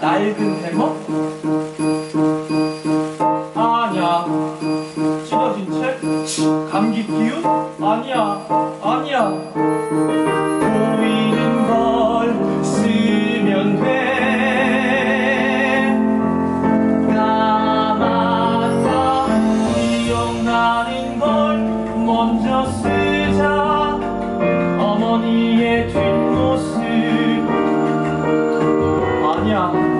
낡은 대머 아니야. 찢어진 책 감기 기운? 아니야. 아니야. 보이는 걸 쓰면 돼. 기억나는 걸 먼저 쓰자. 어머니의 뒤 아니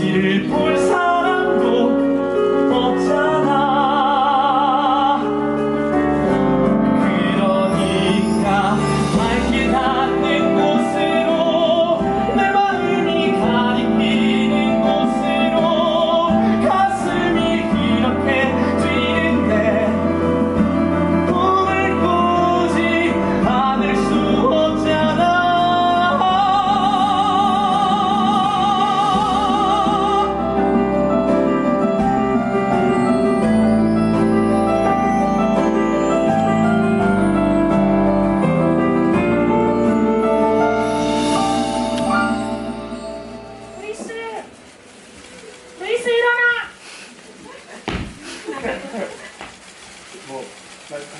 항해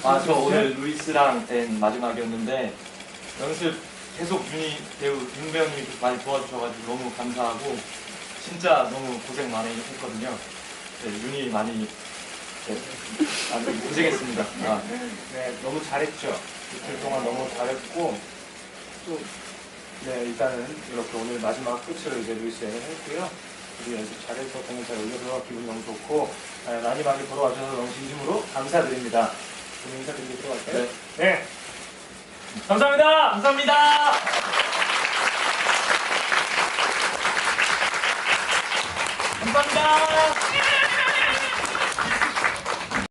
아, 저 오늘 루이스랑 된 마지막이었는데 연습 계속 윤희 배우, 윤 배우님이 많이 도와주셔가지고 너무 감사하고 진짜 너무 고생 많이 했거든요. 네, 윤희 많이 네, 아주 고생했습니다. 아, 네, 너무 잘했죠. 이틀 동안 너무 잘했고 또 네, 일단은 이렇게 오늘 마지막 끝으로 이제 루이스에 했고요. 우리 연습 잘해서 공연 잘 올려서 기분 너무 좋고 네, 많이 많이 보러 와주셔서 너무 진심으로 감사드립니다. 오늘 인사드리도록 할까요? 네. 네. 감사합니다. 감사합니다. 감사합니다.